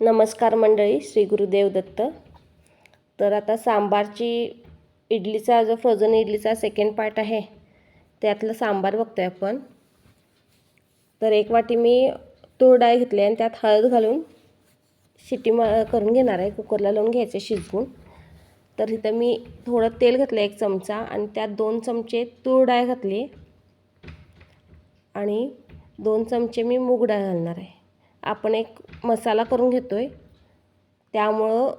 नमस्कार मंडळी श्री गुरुदेव दत्त. तर आता सांबारची इडलीचा जो फ्रोझन इडलीचा सेकंड पार्ट आहे त्यातलं सांबार बघतोय आपण. तर एक वाटी मी तूर डाळ घेतली आणि त्यात हळद घालून शिटी म करून घेणार आहे. कुकरला लावून घ्यायचं शिजवून. तर इथं मी थोडं तेल घातलं एक चमचा आणि त्यात दोन चमचे तूर डाळ घातली. आणि दोन चमचे मी मूग डाळ घालणार आहे. आपण एक मसाला करून घेतो आहे त्यामुळं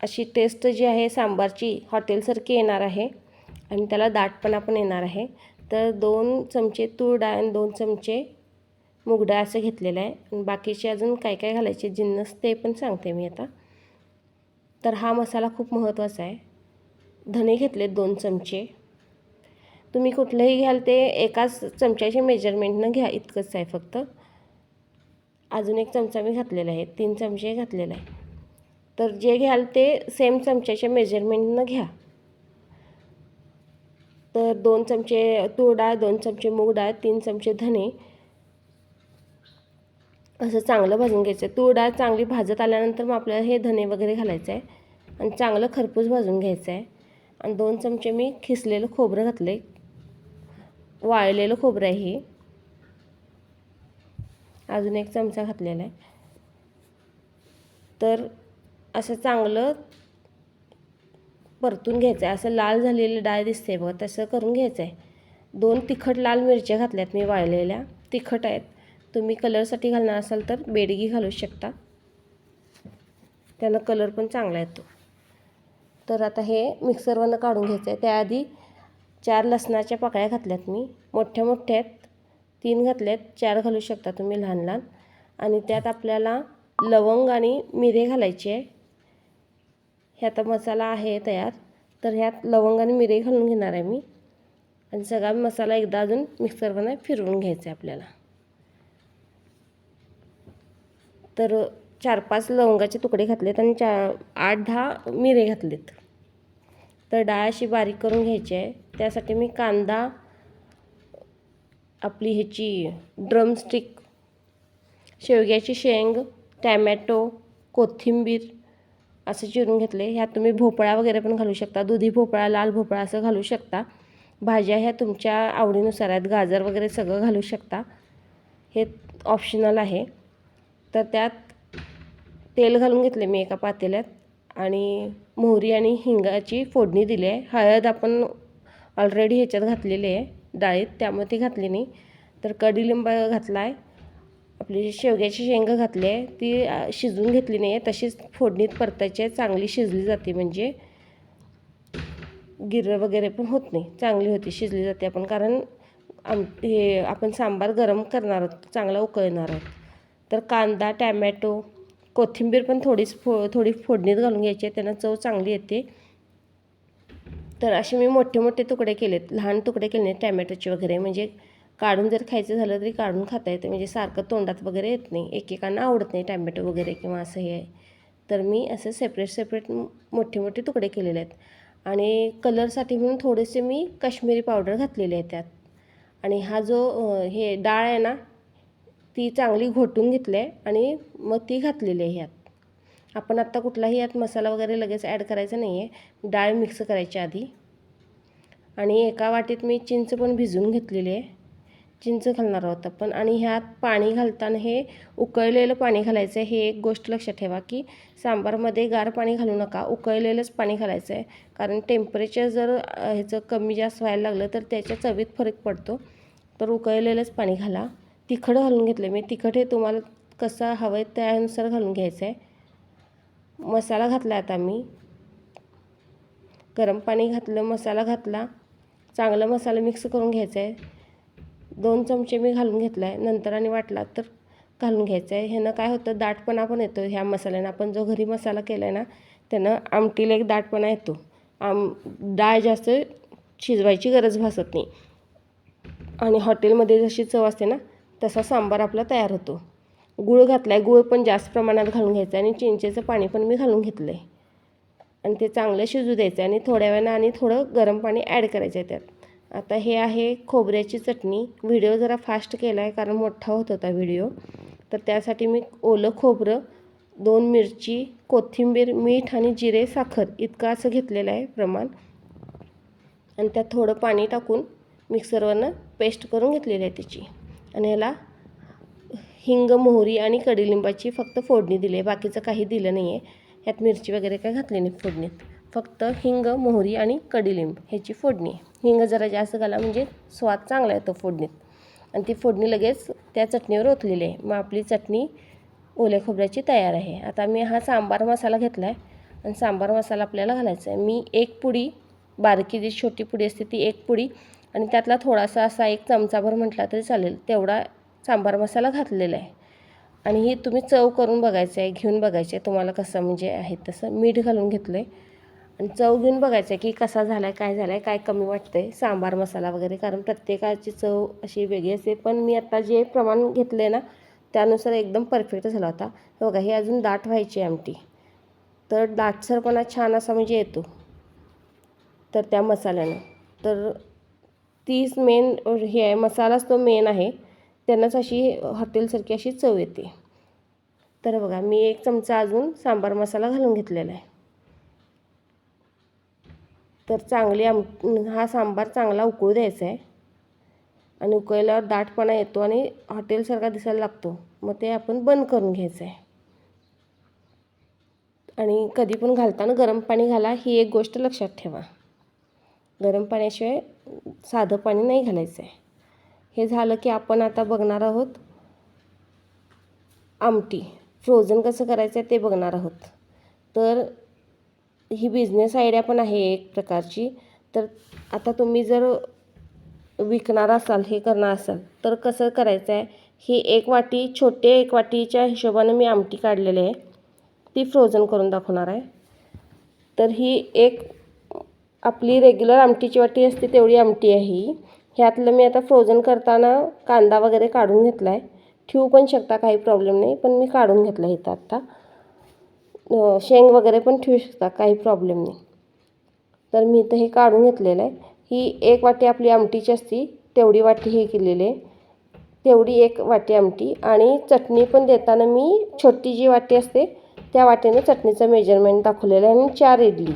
अशी टेस्ट जी आहे सांबारची हॉटेलसारखी येणार आहे. आणि त्याला दाटपणा पण येणार आहे. तर दोन चमचे तूर डाळ आणि दोन चमचे मूग डाळ असं घेतलेलं आहे. आणि बाकीचे अजून काय काय घालायचे जिन्नस ते पण सांगते मी आता. तर हा मसाला खूप महत्त्वाचा आहे. धने घेतले दोन चमचे. तुम्ही कुठलंही घ्याल ते एकाच चमच्याचे मेजरमेंटनं घ्या इतकंच आहे फक्त. अजून एक चमचा मी घातलेला आहे तीन चमचे घातलेला आहे. तर जे घ्याल ते सेम चमच्याच्या मेजरमेंटनं घ्या. तर दोन चमचे तूर डाळ दोन चमचे मूग डाळ तीन चमचे धने. असं चांगलं भाजून घ्यायचं. आहे तूर डाळ चांगली भाजत आल्यानंतर मग आपल्याला हे धने वगैरे घालायचं आहे. आणि चांगलं खरपूस भाजून घ्यायचं आहे. आणि दोन चमचे मी खिसलेलं खोबरं घातलं आहे वाळलेलं खोबरं आहे हे. अजून एक चमचा घातलेला आहे. तर असं चांगलं परतून घ्यायचं आहे असं लाल झालेलं डाळ दिसते बघा तसं करून घ्यायचं आहे दोन तिखट लाल मिरच्या घातल्यात मी वाळलेल्या. तिखट आहेत. तुम्ही कलरसाठी घालणार असाल तर बेडगी घालू शकता. त्यानं कलर पण चांगला येतो. तर आता हे मिक्सरवरनं काढून घ्यायचं आहे त्याआधी चार लसणाच्या पाकळ्या घातल्यात मी. मोठ्या मोठ्या आहेत. तीन घातल्यात चार घालू शकता तुम्ही लहान लहान. आणि त्यात आपल्याला लवंग आणि मिरे घालायचे आहे हे आता मसाला आहे तयार. तर ह्यात लवंग आणि मिरे घालून घेणार आहे मी. आणि सगळा मसाला एकदा अजून मिक्सरमध्ये फिरवून घ्यायचा आहे आपल्याला. तर चार पाच लवंगाचे तुकडे घातलेत आणि चार आठ दहा मिरे घातलेत. तर डाळ अशी बारीक करून घ्यायची आहे. त्यासाठी मी कांदा आपली ह्याची ड्रमस्टिक शेवग्याची शेंग टॅमॅटो कोथिंबीर असं चिरून घेतले. ह्यात तुम्ही भोपळा वगैरे पण घालू शकता. दुधी भोपळा लाल भोपळा असं घालू शकता. भाज्या ह्या तुमच्या आवडीनुसार आहेत. गाजर वगैरे सगळं घालू शकता. हे ऑप्शनल आहे. तर त्यात तेल घालून घेतले मी एका पातेल्यात आणि मोहरी आणि हिंगाची फोडणी दिली आहे. हळद आपण ऑलरेडी ह्याच्यात घातलेली आहे. डाळीत त्यामुळे ती घातली नाही. तर कडीलिंब घातला आहे आपली शेवग्याची शेंग घातली आहे ती शिजवून घेतली नाही आहे तशीच फोडणीत परतायची आहे. चांगली शिजली जाते म्हणजे. गिरं वगैरे पण होत नाही. चांगली होती शिजली जाते. आपण कारण आम हे आपण सांबार गरम करणार आहोत. चांगला उकळणार आहोत. तर कांदा टॅमॅटो कोथिंबीर पण थोडीच फो थोडी फोडणीत घालून घ्यायची आहे. त्यांना चव चांगली येते. तर असे मी मोठे मोठे तुकडे केलेत लहान तुकडे केले नाहीत टॅमॅटोचे वगैरे. म्हणजे काढून जर खायचं झालं तरी काढून खाता येतं. म्हणजे सारखं तोंडात वगैरे येत नाही. एकेकांना आवडत नाही टॅमॅटो वगैरे किंवा असं हे. आहे तर मी असं सेपरेट सेपरेट मोठे मोठे तुकडे केलेले आहेत. आणि कलरसाठी म्हणून थोडेसे मी काश्मीरी पावडर घातलेले आहे त्यात. आणि हा जो हे डाळ आहे ना ती चांगली घोटून घेतली आहे आणि मग ती घातलेली आहे ह्यात. आपण आत्ता कुठलाही यात मसाला वगैरे लगेच ॲड करायचा नाही आहे. डाळ मिक्स करायच्या आधी. आणि एका वाटीत मी चिंच पण भिजवून घेतलेली आहे. चिंच घालणार आहोत आपण. आणि ह्यात पाणी घालताना हे उकळलेलं पाणी घालायचं आहे. हे एक गोष्ट लक्षात ठेवा की सांबारमध्ये गार पाणी घालू नका. उकळलेलंच पाणी घालायचं आहे. कारण टेम्परेचर जर ह्याचं कमी जास्त व्हायला लागलं तर त्याच्या चवीत फरक पडतो. तर उकळलेलंच पाणी घाला. तिखट घालून घेतलं. मी तिखट हे तुम्हाला कसं हवं आहे त्यानुसार घालून घ्यायचं आहे. मसाला घातला आता मी. गरम पाणी घातलं मसाला घातला. चांगला मसाला मिक्स करून घ्यायचा आहे दोन चमचे मी घालून घेतला आहे नंतर आणि वाटला तर घालून घ्यायचं आहे ह्यानं काय होतं दाटपणा पण येतो. ह्या मसाल्यानं आपण जो घरी मसाला केला आहे ना त्यानं आमटीला एक दाटपणा येतो. आम डाळ जास्त शिजवायची गरज भासत नाही. आणि हॉटेलमध्ये जशी चव असते ना तसा सांबार आपला तयार होतो. गुळ घातला आहे गूळ पण जास्त प्रमाणात घालून घ्यायचं आहे आणि चिंचेचं पाणी पण मी घालून घेतलं आहे आणि ते चांगलं शिजू द्यायचं आहे आणि थोड्या वेळानं आणि थोडं गरम पाणी ॲड करायचं आहे त्यात. आता हे आहे खोबऱ्याची चटणी. व्हिडिओ जरा फास्ट केला आहे कारण मोठा होत होता व्हिडिओ. तर त्यासाठी मी ओलं खोबरं दोन मिरची कोथिंबीर मीठ आणि जिरे साखर इतकं असं घेतलेलं आहे प्रमाण. आणि त्यात थोडं पाणी टाकून मिक्सरवरनं पेस्ट करून घेतलेली आहे त्याची. आणि ह्याला हिंग मोहरी आणि कडीलिंबाची फक्त फोडणी दिली आहे. बाकीचं काही दिलं नाही आहे ह्यात मिरची वगैरे काय घातली नाही फोडणीत. फक्त हिंग मोहरी आणि कडीलिंब ह्याची फोडणी आहे. हिंग जरा जास्त घाला म्हणजे स्वाद चांगला येतो फोडणीत. आणि ती फोडणी लगेच त्या चटणीवर ओतलेली आहे. मग आपली चटणी ओल्या खोबऱ्याची तयार आहे. आता मी हा सांबार मसाला घेतला आहे आणि सांबार मसाला आपल्याला घालायचा आहे. मी एक पुडी बारकी जी छोटी पुडी असते ती एक पुडी. आणि त्यातला थोडासा असा एक चमचाभर म्हटला तरी चालेल. तेवढा सांबार मसाला घातलेला आहे. आणि ही तुम्ही चव करून बघायचं आहे घेऊन बघायचं आहे तुम्हाला कसं म्हणजे आहे तसं. मीठ घालून घेतलं आहे आणि चव घेऊन बघायचं आहे की कसा झाला आहे काय झाला आहे काय कमी वाटतं आहे सांबार मसाला वगैरे. कारण प्रत्येकाची चव अशी वेगळी असते. पण मी आत्ता जे प्रमाण घेतलं आहे ना त्यानुसार एकदम परफेक्ट झाला होता. हे बघा हे अजून दाट व्हायची आहे आमटी. तर दाटसरपणा छान असा म्हणजे येतो. तर त्या मसाल्यानं. तर तीच मेन हे आहे मसालाच तो मेन आहे. त्यांनाच अशी हॉटेलसारखी अशी चव येते. तर बघा मी एक चमचा अजून सांबार मसाला घालून घेतलेला आहे. तर चांगली आम हा सांबार चांगला उकळू द्यायचा आहे. आणि उकळल्यावर दाटपणा येतो आणि हॉटेलसारखा दिसायला लागतो. मग ते आपण बंद करून घ्यायचं आहे. आणि कधी पण घालताना गरम पाणी घाला ही एक गोष्ट लक्षात ठेवा. गरम पाण्याशिवाय साधं पाणी नाही घालायचं आहे. हे झालं की आपण आता बघणार आहोत आमटी. फ्रोझन कसं करायचं आहे ते बघणार आहोत. तर ही बिझनेस आयडिया पण आहे एक प्रकारची. तर आता तुम्ही जर विकणार असाल हे करणार असाल तर कसं करायचं आहे? ही एक वाटी छोटे एक वाटीच्या हिशोबानं मी आमटी काढलेली आहे. ती फ्रोझन करून दाखवणार आहे. तर ही एक आपली रेग्युलर आमटीची वाटी असते तेवढी आमटी आहे ही. ह्यातलं मी आता फ्रोझन करताना कांदा वगैरे काढून घेतला आहे ठेवू पण शकता काही प्रॉब्लेम नाही पण मी काढून घेतला इथं आत्ता. शेंग वगैरे पण ठेवू शकता काही प्रॉब्लेम नाही. तर मी इथं हे काढून घेतलेलं आहे ही एक वाटी आपली आमटीची असती तेवढी वाटी हे केलेली आहे. तेवढी एक वाटी आमटी आणि चटणी पण देताना मी छोटी जी वाटी असते त्या वाटीने चटणीचं मेजरमेंट दाखवलेलं आहे आणि चार इडली.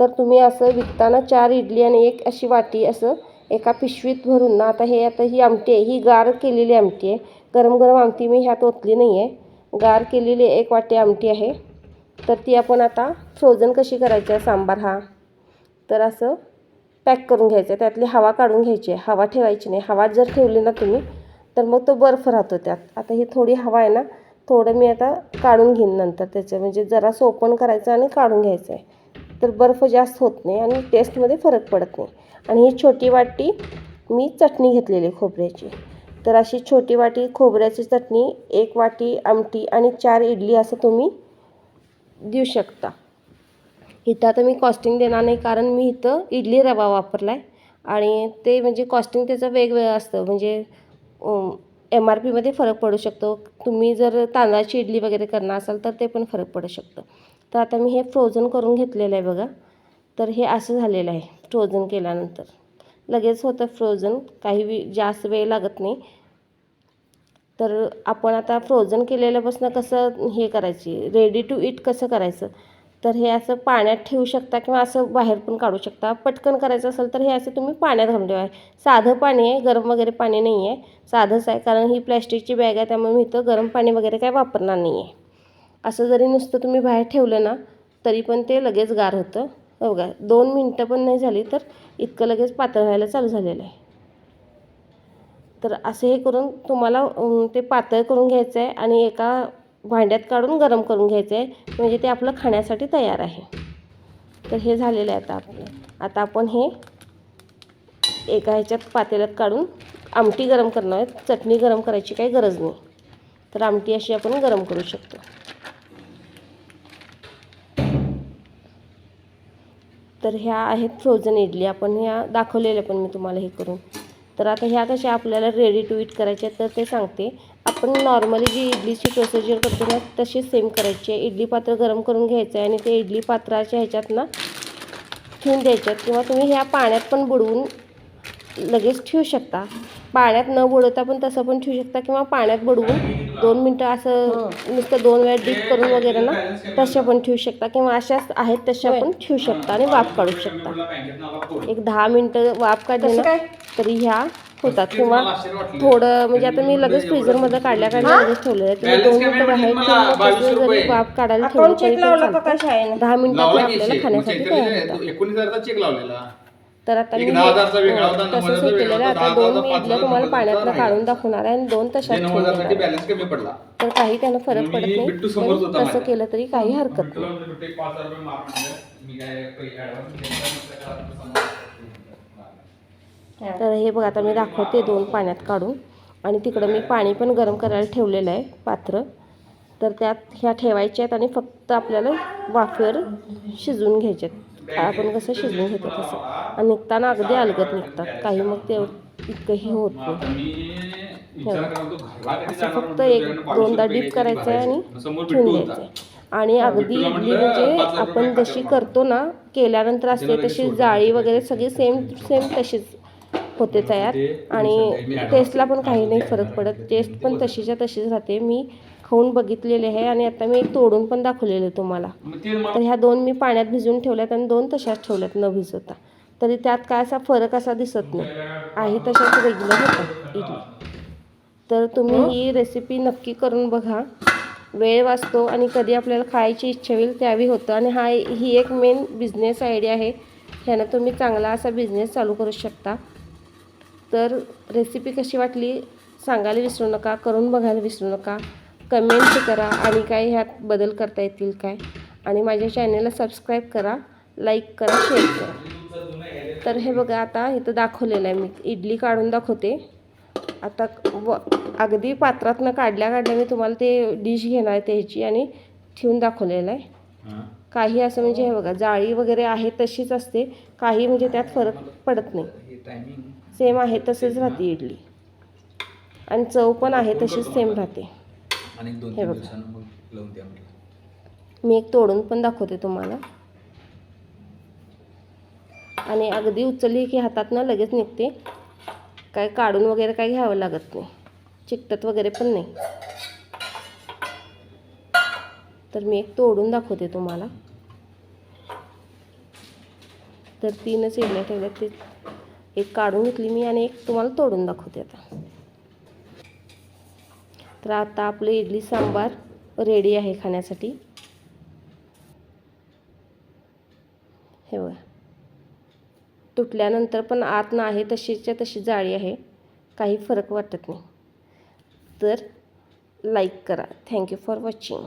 तर तुम्ही असं विकताना चार इडली आणि एक अशी वाटी असं एका पिशवीत भरून ना आता हे आता ही आमटी आहे ही गार केलेली आमटी आहे. गरम गरम आमटी मी ह्यात ओतली नाही आहे गार केलेली एक वाटी आमटी आहे. तर ती आपण आता फ्रोझन कशी करायची आहे सांबार हा. तर असं पॅक करून घ्यायचं आहे. त्यातली हवा काढून घ्यायची आहे. हवा ठेवायची नाही. हवा जर ठेवली ना तुम्ही तर मग तो बर्फ राहतो त्यात. आता ही थोडी हवा आहे ना थोडं मी आता काढून घेईन नंतर. त्याचं म्हणजे जरा सोपण करायचं आणि काढून घ्यायचं आहे. तर बर्फ जास्त होत नाही आणि टेस्टमध्ये फरक पडत नाही. आणि ही छोटी वाटी मी चटणी घेतलेली खोबऱ्याची. तर अशी छोटी वाटी खोबऱ्याची चटणी एक वाटी आमटी आणि चार इडली असं तुम्ही देऊ शकता. इथं आता मी कॉस्टिंग देणार नाही कारण मी इथं इडली रवा वापरला आहे आणि ते म्हणजे कॉस्टिंग त्याचं वेगवेगळं असतं. म्हणजे एम आर पीमध्ये फरक पडू शकतो. तुम्ही जर तांदळाची इडली वगैरे करणार असाल तर ते पण फरक पडू शकतं. तर आता मी हे फ्रोझन करून घेतलेलं आहे बघा. तर हे असं झालेलं आहे फ्रोझन केल्यानंतर. लगेच होतं फ्रोझन काही वे जास्त वेळ लागत नाही. तर आपण आता फ्रोझन केलेल्यापासून कसं हे करायची? रेडी टू इट कसं करायचं? तर हे असं पाण्यात ठेवू शकता किंवा असं बाहेर पण काढू शकता. पटकन करायचं असेल तर हे असं तुम्ही पाण्यात घालून ठेवा. साधं पाणी आहे गरम वगैरे पाणी नाही आहे. साधंच आहे कारण ही प्लॅस्टिकची बॅग आहे त्यामुळे मी इथं गरम पाणी वगैरे काय वापरणार नाही आहे. असं जरी नुसतं तुम्ही बाहेर ठेवलं ना तरी पण ते लगेच गार होतं. हो बघा दोन मिनटं पण नाही झाली तर इतकं लगेच पातळ व्हायला चालू झालेलं आहे. तर असे हे करून तुम्हाला ते पातळ करून घ्यायचं आहे आणि एका भांड्यात काढून गरम करून घ्यायचं आहे. म्हणजे ते आपलं खाण्यासाठी तयार आहे. तर हे झालेलं आहे आता आपलं. आता आपण हे एका ह्याच्यात पातेल्यात काढून आमटी गरम करणार आहे चटणी गरम करायची काही गरज नाही. तर आमटी अशी आपण गरम करू शकतो. तर ह्या आहेत फ्रोझन इडली. आपण ह्या दाखवलेल्या पण मी तुम्हाला हे करून. तर आता ह्या कशा आपल्याला रेडी टू इट करायच्या तर ते सांगते. आपण नॉर्मली जी इडलीची प्रोसिजर करतो ना तशीच सेम करायची आहे. इडली पात्र गरम करून घ्यायचं आहे आणि ते इडली पात्राच्या ह्याच्यात ना ठेवून द्यायच्यात किंवा तुम्ही ह्या पाण्यात पण बुडवून लगेच ठेवू शकता. पाण्यात न बुडवता पण तसं पण ठेवू शकता किंवा पाण्यात बुडवून दोन मिनटं असं नुसतं दोन वेळा डीप करून वगैरे ना तशा पण ठेवू शकता. किंवा अशाच आहेत तशा पण ठेवू शकता आणि वाफ काढू शकता. एक दहा मिनटं वाफ काढली ना तरी ह्या होतात. किंवा थोडं म्हणजे आता मी लगेच फ्रीझरमध्ये काढल्या काढल्या लगेच ठेवलेलं आहे. तुम्ही दोन मिनटं बाहेर ठेवून तसं जरी वाफ काढायला ठेवलं तरी. दहा मिनिटात ते आपल्याला खाण्यासाठी तयार होतात. तर आता मी हो, तसंच हजारचा हे केलेलं आता दोन मी पाच तुम्हाला पाण्यातनं. काढून दाखवणार आहे. आणि दोन तशाच पडला. तर काही त्यानं फरक पडत नाही. तसं. केलं तरी काही हरकत नाही. तर हे बघा आता मी दाखवते दोन पाण्यात काढून. आणि तिकडं मी पाणी पण गरम करायला ठेवलेलं आहे पात्र. तर त्यात ह्या ठेवायच्या आहेत आणि फक्त आपल्याला वाफेवर शिजवून घ्यायच्यात आपण कसं शिजवून घेतो तसं. आणि निघताना अगदी अलगत निघतात. काही मग ते इतकंही होत नाही. कधी असं फक्त एक दोनदा डीप करायचं आहे आणि ठेवून द्यायचं. आहे आणि अगदी इडली म्हणजे आपण जशी करतो ना केल्यानंतर असते तशी जाळी वगैरे सगळी सेम सेम तशीच होते तयार. आणि टेस्टला पण काही नाही फरक पडत. टेस्ट पण तशीच्या तशीच राहते. मी खाऊन बघितलेले आहे आणि आता मी तोडून पण दाखवलेलं तुम्हाला. तर ह्या दोन मी पाण्यात भिजवून ठेवल्यात आणि दोन तशाच ठेवल्यात न भिजवता. तरी त्यात काय असा फरक असा दिसत नाही. आहे तशाच रेग्युलर होतात इडली. तर तुम्ही ही रेसिपी नक्की करून बघा. वेळ वाचतो आणि कधी आपल्याला खायची इच्छा होईल त्यावेळी होतं. आणि हा ही एक मेन बिझनेस आयडिया आहे. ह्यानं तुम्ही चांगला असा बिझनेस चालू करू शकता. तर रेसिपी कशी वाटली सांगायला विसरू नका करून बघायला विसरू नका. कमेंट करा आणि काय ह्यात बदल करता येतील काय. आणि माझ्या चॅनेलला सबस्क्राईब करा लाईक करा शेअर करा. तर हे बघा आता इथं दाखवलेलं आहे मी. इडली काढून दाखवते. आता व अगदी पात्रातनं काढल्या काढल्या मी तुम्हाला ते डिश घेणार आहे त्याची आणि ठेवून दाखवलेलं आहे. काही असं म्हणजे हे बघा जाळी वगैरे आहे तशीच असते. काही म्हणजे त्यात फरक पडत नाही. सेम आहे तसेच राहते इडली. आणि चव पण आहे तशीच सेम राहते. आणि दोन हे तीन बघा. दिवसानं मग लावून द्या म्हटलं. मी एक तोडून पण दाखवते तुम्हाला. आणि अगदी उचलली की हातातनं लगेच निघते. काय काढून वगैरे काय घ्यावं लागत नाही. चिकटत वगैरे पण नाही. तर मी एक तोडून दाखवते तुम्हाला. तर तीनच इडल्या ठेवल्यात. ते एक काढून घेतली मी आणि एक तुम्हाला तोडून दाखवते आता. तर आता आपलं इडली सांबार रेडी आहे खाण्यासाठी. हे बघा. तुटल्यानंतर पण आत ना आहे तशीच्या तशी जाळी आहे. काही फरक वाटत नाही. तर लाईक करा. Thank you for watching